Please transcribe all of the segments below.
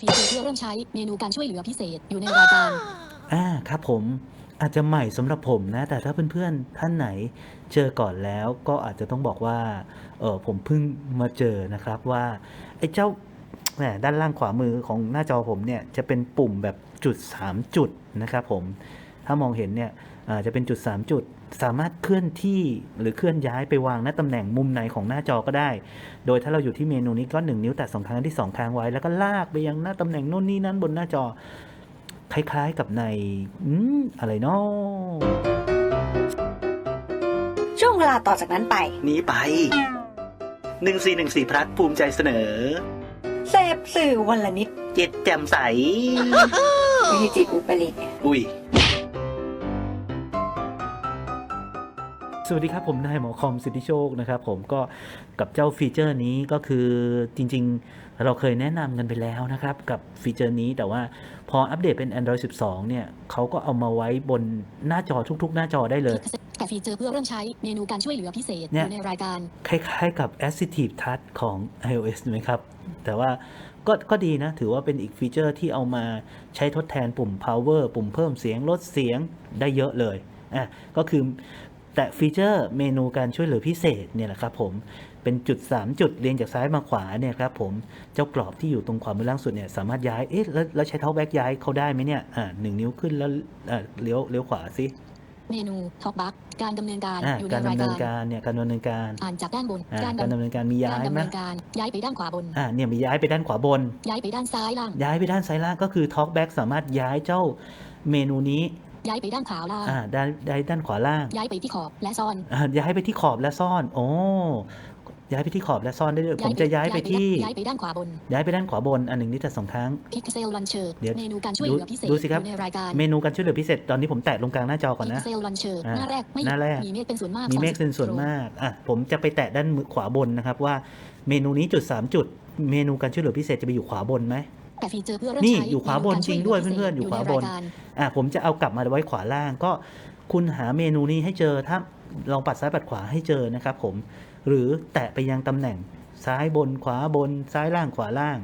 ฟีเจอร์เพื่อเริ่มใช้เมนูการช่วยเหลือพิเศษอยู่ในรายการอ่าครับผมอาจจะใหม่สำหรับผมนะ แต่ถ้าเพื่อนๆท่านไหนเจอก่อนแล้วก็อาจจะต้องบอกว่าเออผมเพิ่งมาเจอนะครับว่าไอ้เจ้าแหมด้านล่างขวามือของหน้าจอผมเนี่ยจะเป็นปุ่มแบบจุด 3 จุดนะครับผมถ้ามองเห็นเนี่ยอาจะเป็นจุด 3 จุด สามารถเคลื่อนที่หรือเคลื่อนย้ายไปวางณตำแหน่งมุมไหนของหน้าจอก็ได้ โดยถ้าเราอยู่ที่เมนูนี้ก็ 1 นิ้วแตะสองครั้งที่สองค้างไว้ แล้วก็ลากไปยังหน้าตำแหน่งโน่นนี่นั่นบนหน้าจอ คล้ายๆกับในอืมอะไรเนาะช่วงเวลาต่อจากนั้นไป นี้ไป 1414พลัดภูมิใจเสนอ เสพสื่อวันละนิด เจ็ดแจ่มใสไม่ใช่จิตอุปริต อุ้ย สวัสดีครับ ผมนายหมอคอมสิทธิโชคนะครับผมก็กับเจ้าฟีเจอร์นี้ก็คือจริงๆ เราเคยแนะนำกันไปแล้วนะครับกับฟีเจอร์นี้แต่ว่าพออัปเดตเป็น Android 12 เนี่ยเขาก็เอามาไว้บนหน้าจอทุก ๆ หน้าจอได้เลยแต่ฟีเจอร์เพื่อเริ่มใช้เมนูการช่วยเหลือพิเศษเนี่อยยู่ในรายการคล้ายๆกับ Assistive Touch ของ iOS ไหมครับ แต่ว่าก็ก็ดีนะ ถือว่าเป็นอีกฟีเจอร์ที่เอามาใช้ทดแทนปุ่ม power ปุ่มเพิ่มเสียงลดเสียงได้เยอะเลยอะก็คือ แต่ฟีเจอร์เมนูการช่วยเหลือพิเศษเนี่ยแหละครับผมเป็นจุด 3 จุดเรียงจากซ้ายมาขวาเนี่ยครับผมเจ้ากรอบที่อยู่ตรงขวามือล่างสุดเนี่ยสามารถย้ายเอ๊ะแล้วแล้วใช้เท้าแบ็กย้ายเขาได้ไหมเนี่ยอ่าหนึ่งนิ้วขึ้นแล้วอ่าเลี้ยวเลี้ยวขวาสิเมนูท็อกบัคการดำเนินการอ่าอยู่ในการรายดำเนิกานร การเนี่ยการดำเนินการอ่านจากด้านบน อ่าการการดำดำเนินการมีย้ายการดำไหมเนินการ ย้ายไปด้านขวาบน อ่าเนี่ยมีย้ายไปด้านขวาบน ย้ายไปด้านซ้ายล่าง ย้ายไปด้านซ้ายล่างก็คือ Talkback สามารถย้ายเจ้าเมนูนี้ ย้ายไปด้านขวาล่างอ่าด้านด้านด้านขวาล่างย้ายไปที่ขอบและซ่อน อ่าย้ายไปที่ขอบและซ่อนโอ้ย้ายไปที่ขอบและซ่อนได้ด้วยผมย้ายไปจะย้ายไปที่ย้ายไปด้านขวาบนย้ายไปด้านขวาบนอันหนึ่งนี่แต่สองครั้งพิกเซลลันเชอร์เดี๋ยวเมนูการช่วยเหลือพิเศษดูสิครับอยู่ในรายการเมนูการช่วยเหลือพิเศษตอนนี้ผมแตะลงกลางหน้าจอก่อนพินะกเซลลันเชอร์อ่าหน้าแรกไม่หน้าแรกมีเมฆเป็นส่วนมากมีเมฆเป็นส่วน30มากอะผมจะไปแตะด้านมือขวาบนนะครับว่า เมนูนี้จุด 3 จุด เมนูการช่วยเหลือพิเศษจะไปอยู่ขวาบนไหม แต่ฟีเจอร์เพื่อเริ่มนี่ใช้อยู่ขวาบนเมกจริงด้วยช่หลืเพื่อนๆอยู่ขวาบนใรกรอะผมจะเอากลับมาไว้ขวาล่างก็คุณหาเมนูนี้ให้เจอถ้าลองปัดซ้ายปัดขวาให้เจอนะครับผม หรือแตะไปยังตำแหน่งซ้ายบนขวาบนซ้ายล่างขวาล่าง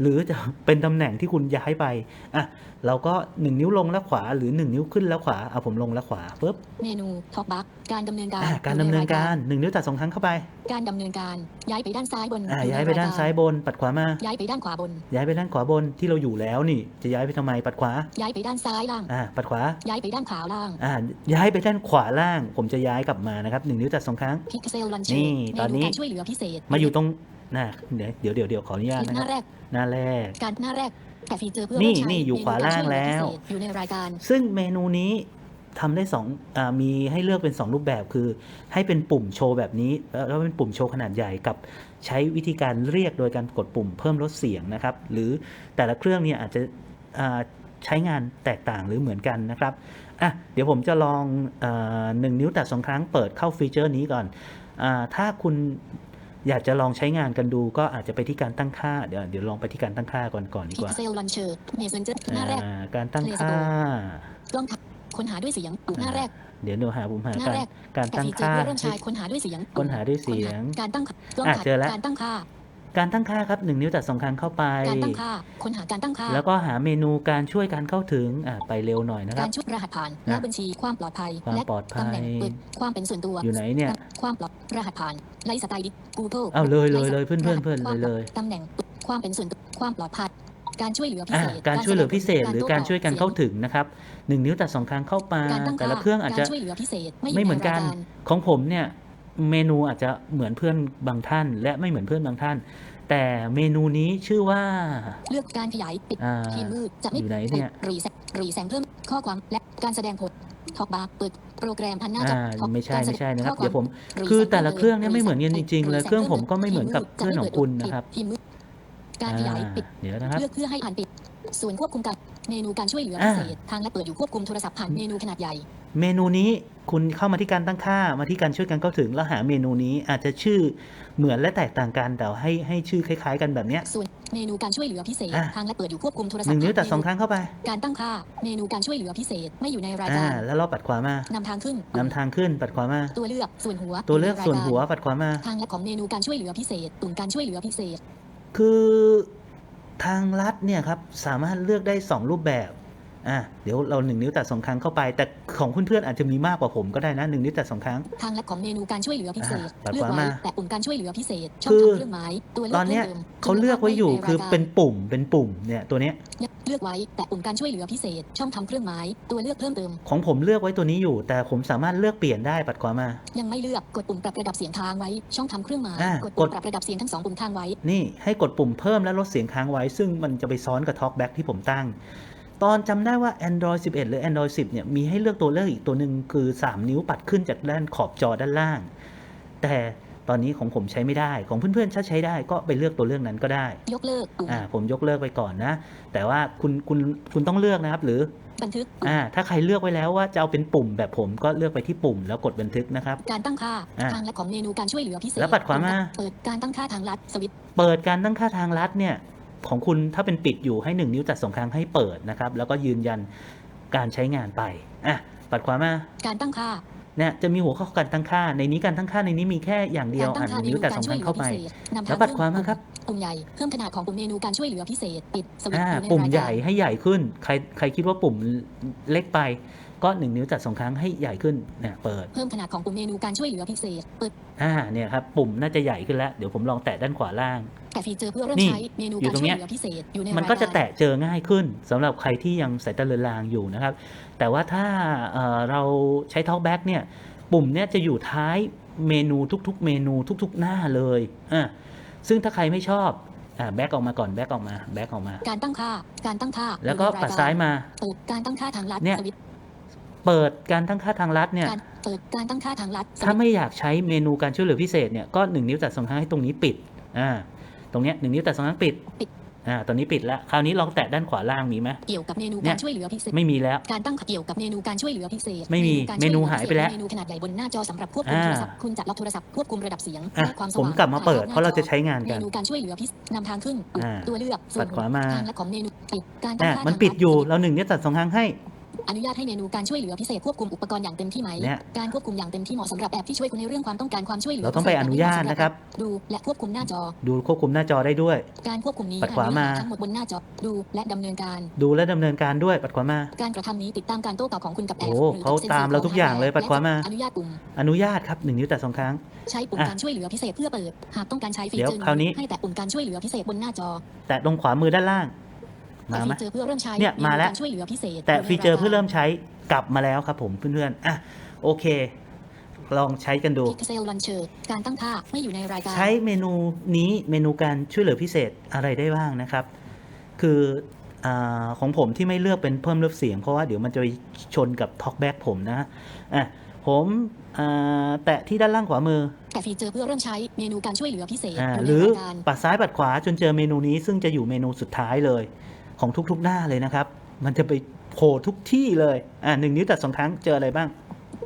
หรือจะเป็นตำแหน่งที่คุณย้ายไปอะเราก็ 1 นิ้วลงแล้วขวาหรือ 1 นิ้วขึ้นแล้วขวาเอาผมลงแล้วขวาปุ๊บเมนูท็อกบัคการดำเนินการอะการดำเนินการ 1 นิ้วตัดสองครั้งเข้าไป การดำเนินการย้ายไปด้านซ้ายบนอะอในย้ายไปด้านรกรซ้ายบน ปัดขวามาย้ายไปด้านขวาบน ย้ายไปด้านขวาบนที่เราอยู่แล้วนี่ จะย้ายไปทำไมปัดขวา ย้ายไปด้านซ้ายล่างอะปัดขวา ย้ายไปด้านขวาล่างอะย้ายไปด้านขวาล่าง ผมจะย้ายกลับมานะครับหนึ่งนิ้วตัดสองครั้งพิกเซลลันเชอนี่ร์ตอนนี้การช่วยเหลือพิเศษมาอยู่ตรง น่ะเดี๋ยวเดี๋ยวเดี๋ยวขออนุญาตหนะคน้ารับแรก หน้าแรก การหน้าแรกแต่ฟีเจอร์เพื่อนี่เริ่มใช้นี่อยู่ขวาล่างแล้ว เมนูการช่ยเหอพิเศษอยู่ในรายการ ซึ่งเมนูนี้ทำได้สองอามีให้เลือกเป็น 2 รูปแบบคือ ให้เป็นปุ่มโชว์แบบนี้แล้วแล้วเป็นปุ่มโชว์ขนาดใหญ่กับใช้วิธีการเรียกโดยการกดปุ่มเพิ่มลดเสียงนะครับ หรือแต่ละเครื่องเนี่ยอาจจะอ่าใช้งานแตกต่างหรือเหมือนกันนะครับอะเดี๋ยวผมจะลองอาหนึ่งนิ้วแตะสองครั้งเปิดเข้าฟีเจอร์นี้ก่อนอาถ้าคุณ อยากจะลองใช้งานกันดูก็อาจจะไปที่การตั้งค่า เดี๋ยวเดี๋ยวลองไปที่การตั้งค่าก่อนก่อนดีพิกกว่าเซลลันเชอร์เมสเซนเจอร์หน้าแรกอ่าการตั้งค่ากล้องทับค้นหาด้วยเสียงหน้าแรกเดี๋ยวเดี๋ยวหาผมหาหน้าการแรกการแต่ตั้งฟีเจอร์ค่าเพื่อเริ่มใช้ค้นหาด้วยเสียงค้นหาด้วยเสียงค้นหาการตั้งค่ากล้องอะทับเจอแล้วการตั้งค่า การตั้งค่าครับหนึ่งนิ้วตัดสองครั้งเข้าไป การตั้งค่าค้นหาการตั้งค่า แล้วก็หาเมนูการช่วยการเข้าถึงอ่าไปเร็วหน่อยนะคการับรชุดรหัสผ่านนะและบัญชีความปลอดภัยความและปลอดภัยตำแหน่งเปิดความเป็นส่วนตัวอยู่ไหนเนี่ย ความปลอดรหัสผ่านไลฟ์สไตล์ดิกูเกิลเอาเลยเลยเลยเพื่อนเพื่อนเพื่อนเลยเลยตำแหน่งความเป็นส่วนตัวความปลอดภัยการช่วยเหลือพิอ่าเศษ การช่วยเหลือพิเศษหรือการโต้ตบช่วยกันเข้าถึงนะครับหนึ่งนิ้วตัดสองครั้งเข้าไปการตั้งแต่ละค่าเครื่องอาจจะการช่วยเหลือพิเศษไม่ไม่เหมือนยู่กันใรายารของผมเนี่ย เมนูอาจจะเหมือนเพื่อนบางท่าน และไม่เหมือนเพื่อนบางท่าน แต่เมนูนี้ชื่อว่า เลือกการขยายปิดอ่าทีมมืดจะไม่อยู่ไหนเนี่ย รีแสงรีแสงเพิ่มข้อความและการแสดงผลท็อกบาร์เปิดโปรแกรมพันหน้าจออ่าท็อกไม่ใช่การแสดไม่งใช่นะครับข้อวาเดี๋ยวผม รีคือแสงแต่ละพิ่เครื่องเนี่ยไม่เหมือนกันจริงๆเลยแสเครื่องผมก็ไม่พิ่เหมือนกับทีเพื่อนของคุณนะครับ ทีมมืดการขยายปิดอ่าเดี๋ยวนะครับ เลือกเพื่อให้อ่านปิด ส่วนควบคุมการเมนูการช่วยเหลือพิเศษทางและเปิดอยู่ควบคุมโทรศัพท์ผ่านเมนูขนาดใหญ่ เมนูนี้ คุณเข้ามาที่การตั้งค่ามาที่การช่วยกันเข้าถึงแล้วหาเมนูนี้อาจจะชื่อเหมือนและแตกต่างกันแต่ให้ให้ชื่อคล้าย ๆ กันแบบเนี้ย ส่วนเมนูการช่วยเหลือพิเศษ อะ ทางและเปิดอยู่ควบคุมโทรศัพหท์นึ่งนิ้วแต่สองคผ่ารั้งเข้าไปการตั้งค่า เมนูการช่วยเหลือพิเศษไม่อยู่ในรายอ่าการแล้วเราปัดขวามานำทางขึ้น นำทางขึ้นปัดขวามา ตัวเลือกส่วนหัวตัวเลือกยู่ส่วนใรายหัวการปัดขวามา ทางและของเมนูการช่วยเหลือพิเศษตุ่มการช่วยเหลือพิเศษ คือทางลัดเนี่ยครับสามารถเลือกได้ 2 รูปแบบ อะเดี๋ยวเราหนึ่งนิ้วแตะสองครั้งเข้าไป แต่ของเพื่อนๆอาจจะมีมากกว่าผมก็ได้นะหนึ่งนิ้วแตะสองครั้ง ทางลัดของเมนูการช่วยเหลือพิเศษอ่าเลือกปัดขวาไว้มาแต่ปุ่มการช่วยเหลือพิเศษช่องคือทางเครื่องหมายตัวเลือกตอนเนี้ยพิ่มติมเขาเลือกไว้อยู่คือเป็นปุ่มเป็นปุ่มเนี่ยตัวเนี้ยเลือกไว้แต่ปุ่มการช่วยเหลือพิเศษ ช่องทำเครื่องหมายตัวเลือกเพิ่มเติม ของผมเลือกไว้ตัวนี้อยู่ แต่ผมสามารถเลือกเปลี่ยนได้ปัดขวามา ยังไม่เลือกกดปุ่มปรับระดับเสียงค้างไว้ ช่องทำเครื่องหมายอ่ากดปุ่มกดปรับระดับเสียงทั้งสองปุ่มค้างไว้นี่ให้กดปุ่มเพิ่มและลดเสียงค้างไว้ ซึ่งมันจะไปซ้อนกับ Talkback ที่ผมตั้ง ตอนจำได้ว่า Android 11 หรือ Android 10 เนี่ย มีให้เลือกตัวเลือกอีกตัวหนึ่งคือ 3 นิ้วปัดขึ้นจากด้านขอบจอด้านล่าง แต่ตอนนี้ของผมใช้ไม่ได้ ของเพื่อนๆถ้าใช้ได้ก็ไปเลือกตัวเลือกนั้นก็ได้ ยกเลิกปุ่มอ่าผมยกเลิกไปก่อนนะ แต่ว่าคุณคุณคุณต้องเลือกนะครับ หรือบันทึกปุ่มอ่าถ้าใครเลือกไว้แล้วว่าจะเอาเป็นปุ่มแบบผมก็เลือกไปที่ปุ่มแล้วกดบันทึกนะครับ การตั้งค่าอ่าทางลัดของเมนูการช่วยเหลือพิเศษแล้วปัดขวามาเปิดการตั้งค่าทางลัดสวิตช์เปิดการตั้งค่าทางลัดเนี่ย ของคุณถ้าเป็นปิดอยู่ให้ 1 นิ้วจัดสองครั้งให้เปิดนะครับ แล้วก็ยืนยันการใช้งานไปอะปัดขวามาการตั้งค่าเนี่ยจะมีหัวข้อการตั้งค่า ในนี้การตั้งค่าในนี้มีแค่อย่างเดียวการตั้อะงหค่านึ่งเมนิ้วนูจัดการสองคช่วยรั้งเหลือเข้าไปพิเศษนำทางแล้วปัดขวามาครับ ปุ่มใหญ่เพิ่มขนาดของปุ่มเมนูการช่วยเหลือพิเศษปิดสวิตช์อ่าอยู่ในปุ่มรายใหการญ่ให้ใหญ่ขึ้น ใครใครคิดว่าปุ่มเล็กไปก็หนึ่งนิ้วจัดสองครั้งให้ใหญ่ขึ้นเนี่ยเปิดเพิ่มขนาดของปุ่มเมนูการช่วยเหลือพิเศษเปิดอ่าเนี่ยครับปุ่มน่าจะใหญ่ขึ้นแล้วเดี๋ยวผมลองแตะด้านขวาล่างแต่ฟีเจอร์เพื่อเริ่มนี่ใช้เมนูอยู่การตรงช่วยเนี้ยเหลือพิเศษอยู่ในมันก็จะรายารแตะเจอง่ายขึ้นสำหรับใครที่ยังสายตาเลือนลางอยู่นะครับ แต่ว่าถ้าเอ่อเราใช้ Talkback เนี่ยปุ่มเนี่ยจะอยู่ท้ายเมนูทุกๆ เมนูทุก ๆ หน้าเลยอะ ซึ่งถ้าใครไม่ชอบอ่าแบ็กออกมาก่อนแบ็กออกมาแบ็กออกมา การตั้งค่า การตั้งค่าแล้วก็อยู่ในรปัดซ้ายมาเปิดการตั้งค่าทางลัดเนี่ยสวิตช์เปิดการตั้งค่าทางลัดเนี่ยการเปิดการตั้งค่าทางลัดสถ้าวิตช์ไม่อยากใช้เมนูการช่วยเหลือพิเศษเนี่ยก็หนึ่งนิ้วจัดสองครั้งให้ตรงนี้ปิดอ่าตรงเนี้ยหนึ่งนิ้วจัดสองครั้งปิด อ่าตอนนี้ปิดแล้ว คราวนี้ลองแตะด้านขวาล่างมีไหมเกี่ยวกับเมนูเนี่กายรช่วยเหลือพิเศษไม่มีแล้ว การตั้งเกี่ยวกับเมนูการช่วยเหลือพิเศษไม่มีการเมนูช่วหายไปแล้วเมนูขนาดใหญ่บนหน้าจอสำหรับควบคุมอ่าโทรศัพท์คุณจะล็อกโทรศัพท์ควบคุมระดับเสียงอะและความสผมว่างกลับมาเปิดถ่ยเพราะเราจะหน้ใช้งานจอกันเมนูการช่วยเหลือพิเศษนำทางขึ้นอ่าตัวเลือกปัดขวามาทางและของเมนูปิดการตั้งอะค่ามันทางปิดอยู่ลัเราหนึ่งนิ้วจัดสองครั้งให้ อนุญาตให้เมนูการช่วยเหลือพิเศษควบคุมอุปกรณ์อย่างเต็มที่ไหม เนี่ย การควบคุมอย่างเต็มที่เหมาะสำหรับแอปที่ช่วยคุณในเรื่องความต้องการความช่วยเหลือเราต้องไปอนุญาตนะครับ ดูและควบคุมหน้าจอ ดูควบคุมหน้าจอได้ด้วย การควบคุมนี้ปัดขวามา ทั้งหมดบนหน้าจอดูและดำเนินการ ดูและดำเนินการด้วยปัดขวามา การกระทำนี้ติดตามการโต้ตอบของคุณกับแอปโอ้หรือเขากับซ็นซอตามเราทุกอย่างเลยปัดขวามาและอนุญาตปุ่มอนุญาตครับหนึ่งนิ้วแต่สองครั้ง ใช้ปุ่มอะการช่วยเหลือพิเศษเพื่อเปิด หากต้องการใช้ฟีเดี๋ยวเจอร์คราวนี้ ให้แตะปุ่มการช่วยเหลือพิเศษบนหน้าจอ แตะตรงขวามือด้านล่างแต่ มาไหมฟีเจอร์เพื่อเริ่มใช้เนี่ยมาแล้วการช่วยเหลือพิเศษ แต่ยู่ในฟีเจอร์เพื่อเริ่มายใช้กลับมาแล้วครับผมเพื่อนๆอะโอเค ลองใช้กันดูการ Pixel Launcher การตั้งค่าไม่อยู่ในรายการใช้เมนูนี้เมนูการช่วยเหลือพิเศษอะไรได้บ้างนะครับ คืออาของผมที่ไม่เลือกเป็นเพิ่มเลือเสียง เพราะว่าเดี๋ยวมันจะไปชนกับ Talkback ผมนะอะผมอ่าแตะที่ด้านล่างขวามือ แต่ฟีเจอร์เพื่อเริ่มใช้เมนูการช่วยเหลือพิเศษอ่าอยู่หในรือรายการปัดซ้ายปัดขวาจนเจอเมนูนี้ซึ่งจะอยู่เมนูสุดท้ายเลย ของทุกๆหน้าเลยนะครับ มันจะไปโผล่ทุกที่เลยอ่าหนึ่งนิ้วแต่สองครั้งเจออะไรบ้าง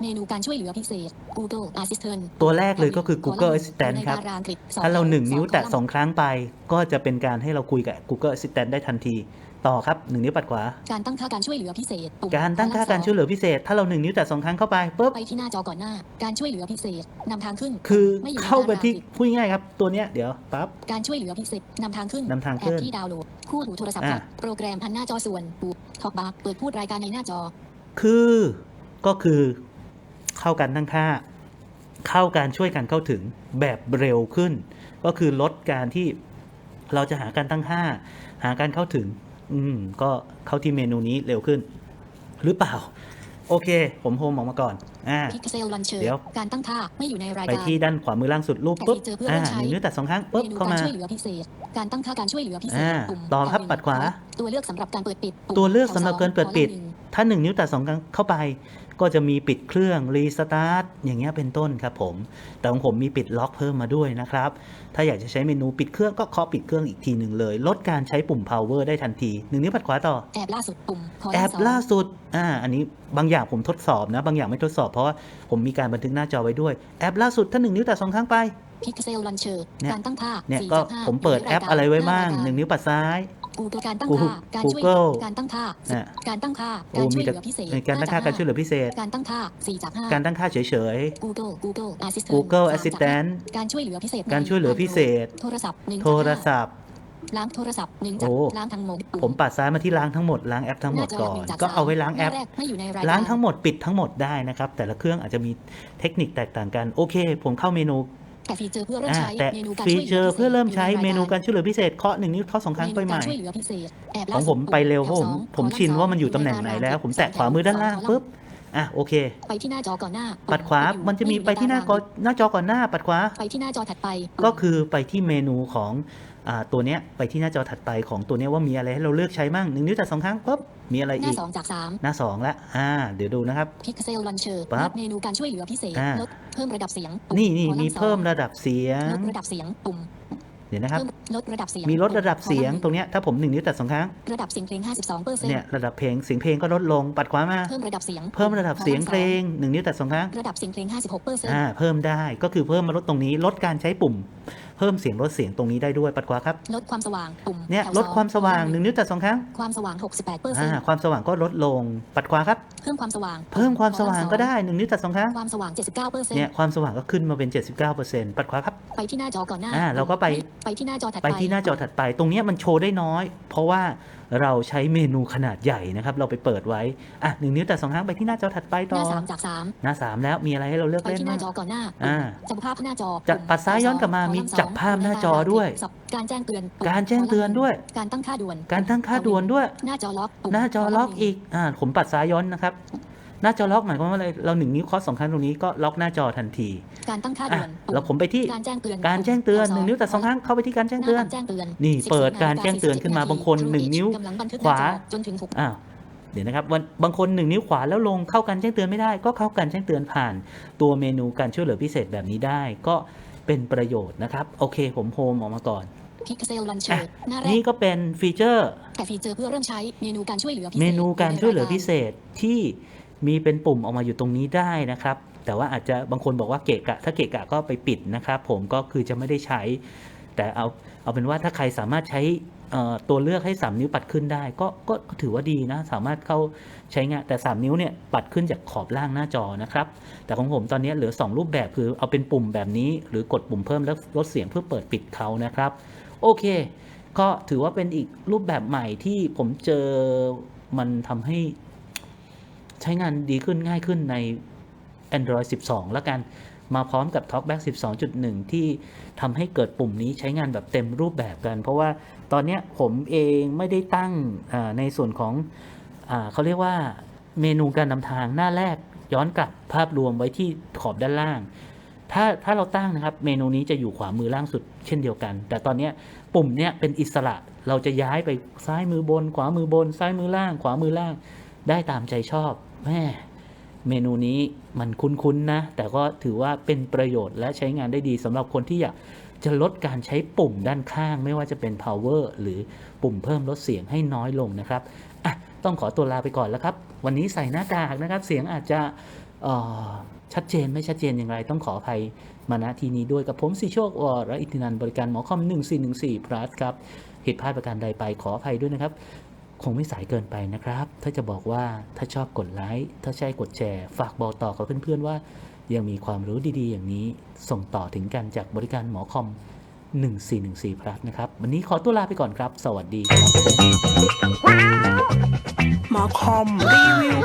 เมนูการช่วยเหลือพิเศษ Google Assistant ตัวแรกเลยก็คือค Google ลัมน์ Assistant อยู่ในครับตารางกริดสองถ้าเราแถวหนึ่งนิ้วแตะคลัมสองครั้งไป ก็จะเป็นการให้เราคุยกับ Google Assistant ได้ทันที ต่อครับหนึ่งนิ้วปัดขวา การตั้งค่าการช่วยเหลือพิเศษปุ่มการตั้งค่าการช่วยเหลือพิเศษ ถ้าเราหนึ่งนิ้วแตะสองครั้งเข้าไปปุ๊บ ไปที่หน้าจอก่อนหน้า การช่วยเหลือพิเศษนำทางขึ้น คือไม่อยู่ในเข้าไปที่ตารางกริดพูดง่ายๆครับ ตัวเนี้ยเดี๋ยวปั๊บ การช่วยเหลือพิเศษนำทางขึ้นนำทางแอขึ้ปนที่ดาวน์โหลด คู่หูโทรศัพท์อะครับโปรแกรมพันหน้าจอส่วนปุ่มท็อกบาร์เปิดพูดรายการในหน้าจอ คือ ก็คือ เข้ากันตั้งค่า เข้าการช่วยกันเข้าถึงแบบเร็วขึ้น ก็คือลดการที่เราจะหาการตั้งค่า หาการเข้าถึง อืมก็เข้าที่เมนูนี้เร็วขึ้น หรือเปล่า โอเค ผมโฮมออกมาก่อนอ่า Pixel Launcher เดี๋ยวการตั้งค่าไม่อยู่ในรายไปการที่ด้านขวามือล่างสุดรูปปุ๊บแต่ฟีเจอร์เพื่ออ่าเริ่มใช้หนึ่งนิ้วแตะสองครั้งปุ๊บเมนูเข้าการมาช่วยเหลือพิเศษการตั้งค่าการช่วยเหลือพิเศษอ่าปุ่มต่อครับหนึ่งปัดขวา ตัวเลือกสำหรับการเปิดปิดปุ่มตัวเลือกสำหรับการเปิดปิดขอหนึ่ง ถ้าหนึ่งนิ้วแตะสองครั้งเข้าไป ก็จะมีปิดเครื่องรีสตาร์ทอย่างเงี้ยเป็นต้นครับผม แต่ของผมมีปิดล็อกเพิ่มมาด้วยนะครับ ถ้าอยากจะใช้เมนูปิดเครื่องก็เคาะปิดเครื่องอีกทีหนึ่งเลย ลดการใช้ปุ่ม power ได้ทันทีหนึ่งนิ้วปัดขวาต่อ แอบล่าสุดปุ่มขแอเลปขสองล่าสุดอ่าอันนี้บางอย่างผมทดสอบนะ บางอย่างไม่ทดสอบเพราะว่าผมมีการบันทึกหน้าจอไว้ด้วยแอปล่าสุดถ้าหนึ่งนิ้วแตะสองครั้งไป Pixel Launcher เนี่ยการตั้งค่าเนี่ยสี่ก็จากห้าผมเปิดยู่ในแอปยกอะไรไว้บ้างรยกหนึ่งนิ้วปัดซ้าย Google การตั้ง Google ค่า การช่วย Google การตั้งค่าอะการตั้งค่า โอ้การช่มีวยเหแต่ลือพิเศษการตั้งค่าการช่วยเหลือพิเศษ การตั้งค่าสี่จากห้า การตั้งค่าเฉย Google Google ๆ Assistant Google สามจากห้า Assistant การช่วยเหลือพิเศษการช่วยเหลือพิเศษ โทรศัพท์หนึ่งโทรศัพท์ ล้างโทรศัพท์หนึ่งจากโอ้ ล้างทั้งหมดปุ่ผมปัดซ้ายมาที่ล้างทั้งหมดล้างแอปทั้งหมดน้าจก่อนหงจากก็เอาไว้สมล้างแอป หน้รกไม่อยู่ในรายล้างกรทั้งหมดปิดทั้งหมดได้นะครับ แต่ละเครื่องอาจจะมีเทคนิคแตกต่างกัน โอเค ผมเข้าเมนู แต่ฟีเจอร์เพื่อเริ่มอ่าใช้แต่เมนูการฟีช่วยหลืเจอร์เพื่อเริ่มใช้เมนูอยู่การช่วยเหลือพิเศษเคาะหนึ่งนิ้วเคาะสองครั้งในไปรายใหการม่ ช่วยเหลือพิเศษแอบขล่าองสุดผมไปเร็วเพแถราะผมสองผมคอลัชินสงว่ามันอยู่ตำแหน่งไหนแล้ว ผมแตะขวามือด้านล่างปุ๊บ อะโอเค ไปที่หน้าจอก่อนหน้า ปัดขวา มันจะมีไปที่หน้าจอหน้าจอก่อนหน้า ปัดขวา ไปที่หน้าจอถัดไป ก็คือไปที่เมนูของอ่าตัวเนี้ยไปที่หน้าจอถัดไปของตัวเนี้ยว่ามีอะไรให้เราเลือกใช้มั่งหนึ่งนิ้วแตะสองครั้งปุ๊บมีอะไรหน้าอีกสองจากสามหน้าสองละอ่าเดี๋ยวดูนะครับพิกเซลลันเชอร์ปั๊บเมนูการช่วยเหลือพิเศษอ่าลดเพิ่มระดับเสียงปุ่นี่นี่คอลัมีสองเพิ่มระดับเสียงลดระดับเสียงปุ่ม เดี๋ยวนะครับเพิ่มลดระดับเสียงมีลดระดับเสียงตรงเนี้ยถ้าผมหนึ่งนิ้วแตะสองครั้งระดับเสียงเพลง 52เปอร์เซ็นต์เนี่ยระดับเพลงเสียงเพลงก็ลดลงปัดขวามาเพิ่มระดับเสียงเพิ่มระดับเสียงเพลงหนึ่งนิ้วแตะสองครั้งระดับเสียงเพลง 56เปอร์เซ็นต์อ่าเพิ่มได้ก็คือเพิ่มมาลดตรงนี้ลดการใช้ปุ่ม เพิ่มเสียงลดเสียงตรงนี้ได้ด้วยปัดขวาครับ ลดความสว่างปุ่มเนี่ยแถลดสองความสว่างหนึ่งนิ้วแตะสองครั้ง ความสว่าง68เปอร์เซ็อ่านต์ความสว่างก็ลดลง ปัดขวาครับ เพิ่มความสว่าง เพิ่มความสว่างก็ได้หนึ่งนิ้วแตะสองครั้ง ความสว่าง79เปอร์เซ็นเนี่ยต์ความสว่างก็ขึ้นมาเป็น 79%ปัดขวาครับ ไปที่หน้าจอก่อนหน้าอ่าเราก็ไป ไปที่หน้าจอถัดไป ไปที่หน้าจอถัดไป ตรงเนี้ยมันโชว์ได้น้อย เพราะว่า เราใช้เมนูขนาดใหญ่นะครับ เราไปเปิดไว้อะหนึ่งนิ้วแต่สองครั้งไปที่หน้าจอถัดไปหต่อน้าสามจากสามหน้าสามแล้วมีอะไรให้เราเลือกไปเล่นที่หบ้าน้างจอก่อนหน้าอ่าจับภาพหน้าจอจับปัดซ้ายย้อนกลับมามีจับภาพหน้าจอด้วย การแจ้งเตือนปุ่มการแจ้งเตือนด้วย การตั้งค่าด่วน การตั้งค่าด่วนด้วย หน้าจอล็อกปุ่มหน้าจอล็อกอีกอ่าผมปัดซ้ายย้อนนะครับ หน้าจอล็อกหมายความว่าอะไรเราหนึ่งนิ้วเคาะสองครั้งตรงนี้ก็ล็อกหน้าจอทันที การตั้งค่าอะด่วนปุ่แล้วผมไปที่การแจ้งเตือนการแจ้งเตือนหนึ่งนิ้วแต่สองครั้งเข้าไปที่การแจ้งหน้าเตือนปัดแจ้งเตือนนี่14เปิดการฬิแจ้งเตือนขึ้นมาบางคนหนึ่งนิ้ว กำลังบันทึกขวา หน้จอจนถึงหกอ้าวเดี๋ยวนะครับวันบางคนหนึ่งนิ้วขวาแล้วลงเข้าการแจ้งเตือนไม่ได้ ก็เข้าการแจ้งเตือนผ่าน ตัวเมนูการช่วยเหลือพิเศษแบบนี้ได้ ก็เป็นประโยชน์นะครับ โอเคผมโฮมออกมาก่อนพิกเซลลันเชออะร์หน้าแรนี่กก็เป็นฟีเจอร์ แต่ฟีเจอร์เพื่อเริ่มใช้เมนูการช่วยเหลือพิเศษเมนูการช่วยเหลือพิเศษษที่ มีเป็นปุ่มออกมาอยู่ตรงนี้ได้นะครับ แต่ว่าอาจจะบางคนบอกว่าเกะกะ ถ้าเกะกะก็ไปปิดนะครับ ผมก็คือจะไม่ได้ใช้ แต่เอาเอาเป็นว่าถ้าใครสามารถใช้ตัวเลือกให้ 3 นิ้วปัดขึ้นได้ก็ก็ก็ถือว่าดีนะ สามารถเข้าใช้งานแต่ 3 นิ้วเนี่ยปัดขึ้นจากขอบล่างหน้าจอนะครับ แต่ของผมตอนนี้เหลือ 2 รูปแบบคือเอาเป็นปุ่มแบบนี้ หรือกดปุ่มเพิ่มแล้วลดเสียงเพื่อเปิดปิดเขานะครับ โอเค ก็ถือว่าเป็นอีกรูปแบบใหม่ที่ผมเจอมันทำให้ ใช้งานดีขึ้นง่ายขึ้นใน Android 12 แล้วกันมาพร้อมกับ TalkBack 12.1 ที่ทำให้เกิดปุ่มนี้ใช้งานแบบเต็มรูปแบบกัน เพราะว่าตอนนี้ผมเองไม่ได้ตั้งในส่วนของอเขาเรียกว่าเมนูการนำทางหน้าแรกย้อนกลับภาพรวมไว้ที่ขอบด้านล่าง ถ้าถ้าเราตั้งนะครับเมนูนี้จะอยู่ขวามือล่างสุดเช่นเดียวกัน แต่ตอนนี้ปุ่มเนี้ยเป็นอิสระเราจะย้ายไปซ้ายมือบน ขวามือบน ซ้ายมือล่าง ขวามือล่าง ได้ตามใจชอบแม่เมนูนี้มันคุ้นๆนะ แต่ก็ถือว่าเป็นประโยชน์และใช้งานได้ดีสำหรับคนที่อยากจะลดการใช้ปุ่มด้านข้าง ไม่ว่าจะเป็น power หรือปุ่มเพิ่มลดเสียงให้น้อยลงนะครับอะต้องขอตัวลาไปก่อนแล้วครับ วันนี้ใส่หน้ากากนะครับ เสียงอาจจะชัดเจนไม่ชัดเจนอย่างไร ต้องขออภัยมาณทีนี้ด้วยกับผมสิโชควรอิทธินันบริการหมอคอม 1414 plus ครับผิดพลาดประการใดไปขออภัยด้วยนะครับ คงไม่สายเกินไปนะครับ ถ้าจะบอกว่าถ้าชอบกดไลค์ ถ้าใช่กดแชร์ ฝากบอกต่อกับเพื่อนๆว่า ยังมีความรู้ดีๆ อย่างนี้ ส่งต่อถึงกันจากบริการหมอคอม 1414พลัสนะครับ วันนี้ขอตัวลาไปก่อนครับ สวัสดีครับ หมอคอมรีวิว